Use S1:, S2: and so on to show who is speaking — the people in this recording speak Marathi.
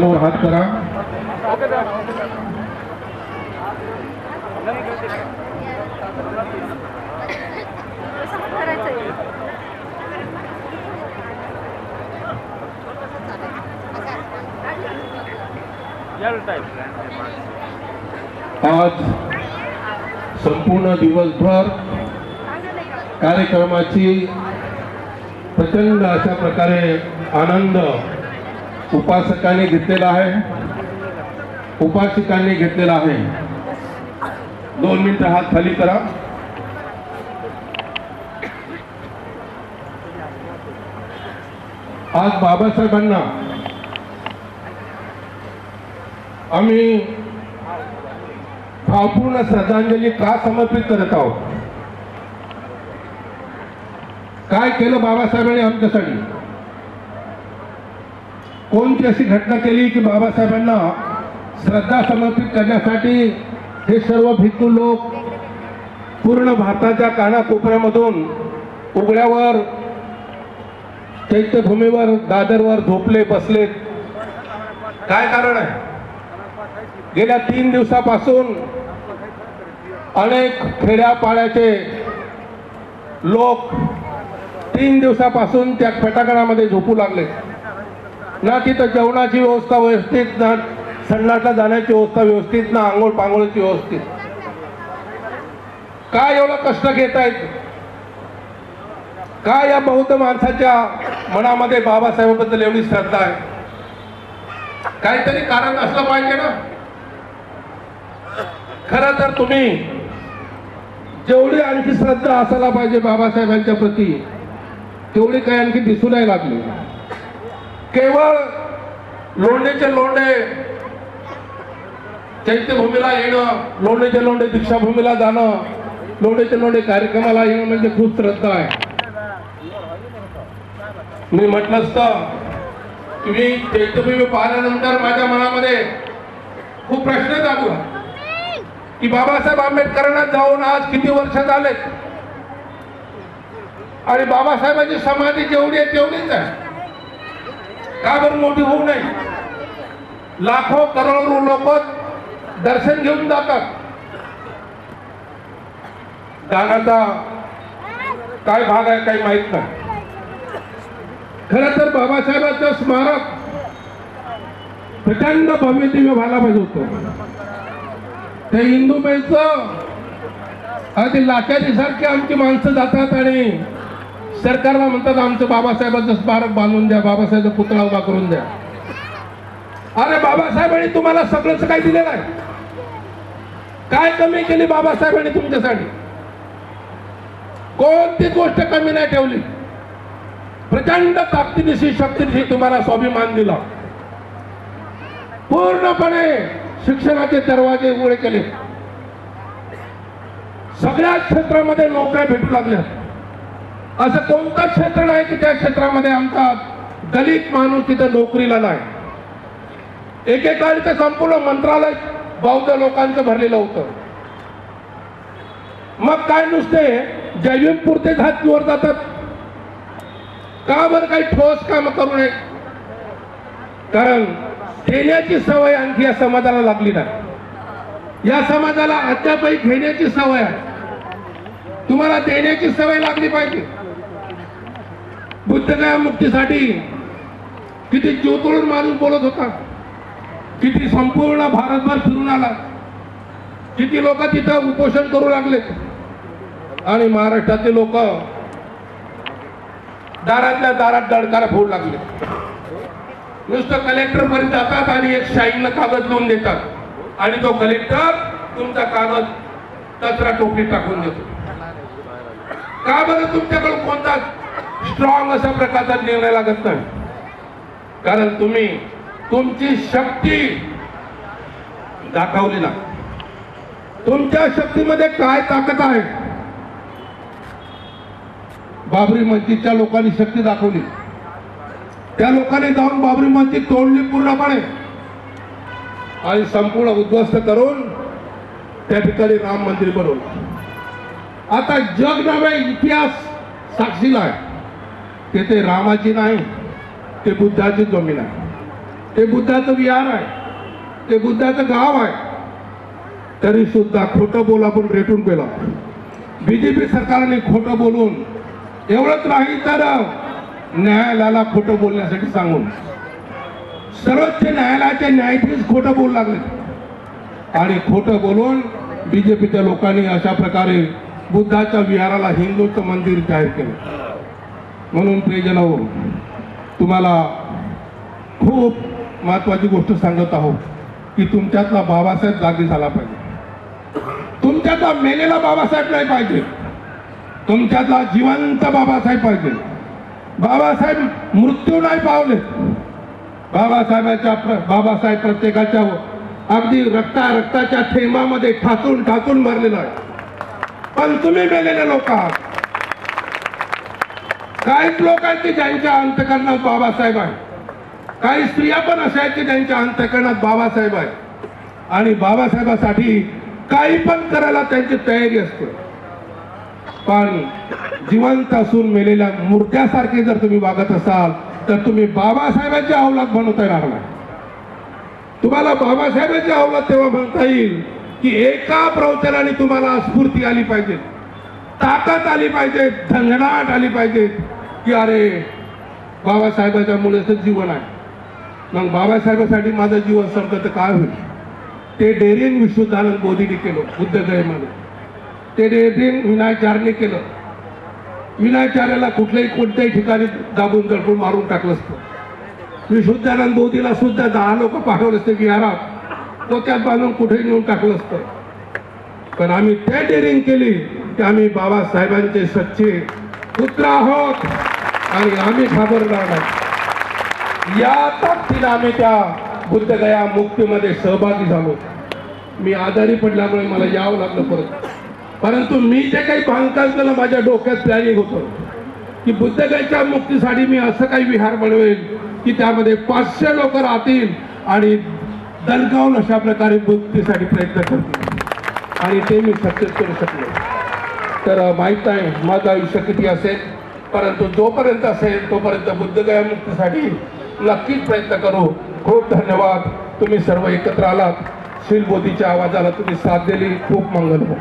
S1: समोर हात करा. आज संपूर्ण दिवसभर कार्यक्रमाची प्रचंड अशा प्रकारे आनंद उपासकांनी घेतलेला आहे. उपासिकांनी घेतलेला आहे. दोन मिनिटं हात खाली करा. आज बाबासाहेबांना आम्ही भावपूर्ण श्रद्धांजली का समर्पित करत आहोत? काय केलं बाबासाहेबांनी आमच्यासाठी? कोणती अशी घटना केली की बाबासाहेबांना श्रद्धा समर्पित करण्यासाठी हे सर्व भिक्खू लोक पूर्ण भारताच्या कानाकोपऱ्यामधून उघड्यावर चैत्यभूमीवर दादरवर झोपले बसले. काय कारण आहे? गेल्या तीन दिवसापासून अनेक खेड्यापाड्याचे लोक तीन दिवसापासून त्या फटाकणामध्ये झोपू लागले. ना तिथं जेवणाची व्यवस्था व्यवस्थित ना संडासला जाण्याची व्यवस्था व्यवस्थित ना आंघोळ पांघोळीची व्यवस्थित. काय एवढं कष्ट घेत आहेत काय या बौद्ध माणसाच्या मनामध्ये बाबासाहेबांबद्दल एवढी श्रद्धा आहे? काहीतरी कारण असलं पाहिजे ना? खरं तर तुम्ही जेवढी आणखी श्रद्धा असायला पाहिजे बाबासाहेबांच्या प्रती तेवढी काही आणखी दिसू नाही लागली. केवळ लोंढेचे लोंढे चैत्यभूमीला येणं लोंढेचे लोंढे दीक्षाभूमीला जाणं लोंढेचे लोंढे कार्यक्रमाला येणं म्हणजे खूप श्रद्धा आहे. मी म्हटलं असतं तुम्ही चैत्यभूमी पाहिल्यानंतर माझ्या मनामध्ये खूप प्रश्न जागला की बाबासाहेब आंबेडकरांना जाऊन आज किती वर्ष झालेत? आणि बाबासाहेबांची समाधी जेवढी आहे तेवढीच आहे. का बरं मोठी होऊ नये? लाखो करोडो लोक दर्शन घेऊन जातात. दानाचा काय भाग आहे काही माहीत नाही. खरं तर बाबासाहेबांचं स्मारक प्रचंड भव्य दिव्य व्हायला पाहिजे होतं. ते हिंदूबाईचं अगदी लाट्याची सारखी आमची माणसं जातात आणि सरकारला म्हणतात आमचं बाबासाहेबांचं स्मारक बांधून द्या बाबासाहेबचा पुतळा उभा करून द्या. अरे बाबासाहेबांनी तुम्हाला सगळंच काय दिलेलं आहे. काय कमी केली बाबासाहेबांनी तुमच्यासाठी? कोणती गोष्ट कमी नाही ठेवली. प्रचंड ताकदीशी शक्तीशी तुम्हाला स्वाभिमान दिला. पूर्णपणे शिक्षणाचे दरवाजे उघडे केले. सगळ्या क्षेत्रामध्ये नोकऱ्या भेटू लागल्या. असं कोणतं क्षेत्र नाही की त्या क्षेत्रामध्ये आमचा दलित माणूस तिथं नोकरीला नाही. एकेकाळी संपूर्ण मंत्रालय बौद्ध लोकांचं भरलेलं होतं. मग काय नुसते जैविक पुरते हातवर जातात? का बरं काही ठोस काम करू नये? कारण देण्याची सवय आणखी या समाजाला लागली नाही. या समाजाला अद्यापही घेण्याची सवय आहे. तुम्हाला देण्याची सवय लागली पाहिजे. बुद्धगया मुक्तीसाठी किती जीव माणूस बोलत होता. किती संपूर्ण भारतभर फिरून आला. किती लोक तिथं उपोषण करू लागलेत आणि महाराष्ट्रातले लोक दारातल्या दारात दडकारा फोडू लागले. नुसतं कलेक्टर पर्यंत जातात आणि एक शाईनं कागद लिहून देतात. आणि तो कलेक्टर तुमचा कागद कचरा टोपली टाकून देतो. का बरं तुमच्याकडे कोणता स्ट्रॉंग अशा प्रकारचा निर्णय लागत नाही. कारण तुम्ही तुमची शक्ती दाखवली ना तुमच्या शक्तीमध्ये काय ताकद आहे? बाबरी मस्जिदच्या लोकांनी शक्ती दाखवली. त्या लोकांनी जाऊन बाबरी मस्जिद तोडली पूर्णपणे. आणि संपूर्ण उद्ध्वस्त करून त्या ठिकाणी राम मंदिर बनवलं. आता जग नव्हे इतिहास साक्षीला आहे. तेथे रामाची नाही ते बुद्धाची जमीन आहे. ते बुद्धाचं विहार आहे ते बुद्धाचं गाव आहे. तरी सुद्धा खोटं बोल आपण रेटून जे बीजेपी सरकारने खोटं बोलून एवढंच नाही तर न्यायालयाला खोटं बोलण्यासाठी सांगून सर्वोच्च न्यायालयाचे न्यायाधीश खोटं बोलू लागले. आणि खोटं बोलून बीजेपीच्या लोकांनी अशा प्रकारे बुद्धाच्या विहाराला हिंदूचं मंदिर जाहीर केलं. म्हणून प्रियजनाहो तुम्हाला खूप महत्वाची गोष्ट सांगत आहोत की तुमच्यातला बाबासाहेब जागी झाला पाहिजे. तुमच्यातला मेलेला बाबासाहेब नाही पाहिजे. तुमच्यातला जिवंत बाबासाहेब पाहिजे. बाबासाहेब मृत्यू नाही पावले. बाबासाहेबाच्या प्र- बाबासाहेब प्रत्येकाच्या अगदी रक्ता रक्ताच्या थेंबामध्ये ठाचून ठाचून भरलेला आहे. पण तुम्ही मेलेले लोक आहात. काहीच लोक आहेत की ज्यांच्या अंतकरणात बाबासाहेब आहे. काही स्त्रिया पण अशा आहेत की ज्यांच्या अंतकरणात बाबासाहेब आहे. आणि बाबासाहेबासाठी काही पण करायला त्यांची तयारी असते. पण जिवंत असून मेलेल्या मूर्त्यासारखे जर तुम्ही वागत असाल तर तुम्ही बाबासाहेबांच्या अवलाद बनवता येणार नाही. तुम्हाला बाबासाहेबांच्या अवलाद तेव्हा म्हणता येईल की एका प्रवचनाने तुम्हाला स्फूर्ती आली पाहिजे. ताकद आली पाहिजे झंझणाट आली पाहिजे की अरे बाबासाहेबाच्या मुलाचं जीवन आहे. मग बाबासाहेबासाठी माझं जीवन संपलं तर काय होईल? ते डेरियन विश्वदानंद बोधीने केलं बुद्धगयेमध्ये ते डेरियन विनायचार्यने केलं. विनायचार्याला कुठल्याही कोणत्याही ठिकाणी दाबून दडपून मारून टाकलं असतं. विशुद्धानंद बोधीला सुद्धा दहा लोक पाठवले असते विहारात तो त्यात बांधून कुठेही नेऊन टाकलं असतं. पण आम्ही त्या डेअरिंग केली. की आम्ही बाबासाहेबांचे सच्चे पुत्र आहोत आणि आम्ही घाबरणार नाही. या ताकदीनं आम्ही त्या बुद्धगया मुक्तीमध्ये सहभागी झालो. मी आजारी पडल्यामुळे मला यावं लागलं परत. परंतु मी जे काही बांधकाम केलं माझ्या डोक्यात प्लॅनिंग होतं की बुद्धगयाच्या मुक्तीसाठी मी असं काही विहार बनवेल की त्यामध्ये पाचशे लोक राहतील आणि दणकावून अशा प्रकारे मुक्तीसाठी प्रयत्न करतील. आणि ते मी सक्सेस करू शकलो. तर माहीत नाही माझं आयुष्य किती असेल? परंतु जोपर्यंत असेल तोपर्यंत बुद्धगया मुक्तीसाठी नक्कीच प्रयत्न करू. खूप धन्यवाद. तुम्ही सर्व एकत्र आलात. शिलबोधीच्या आवाजाला तुम्ही साथ दिली. खूप मंगल हो.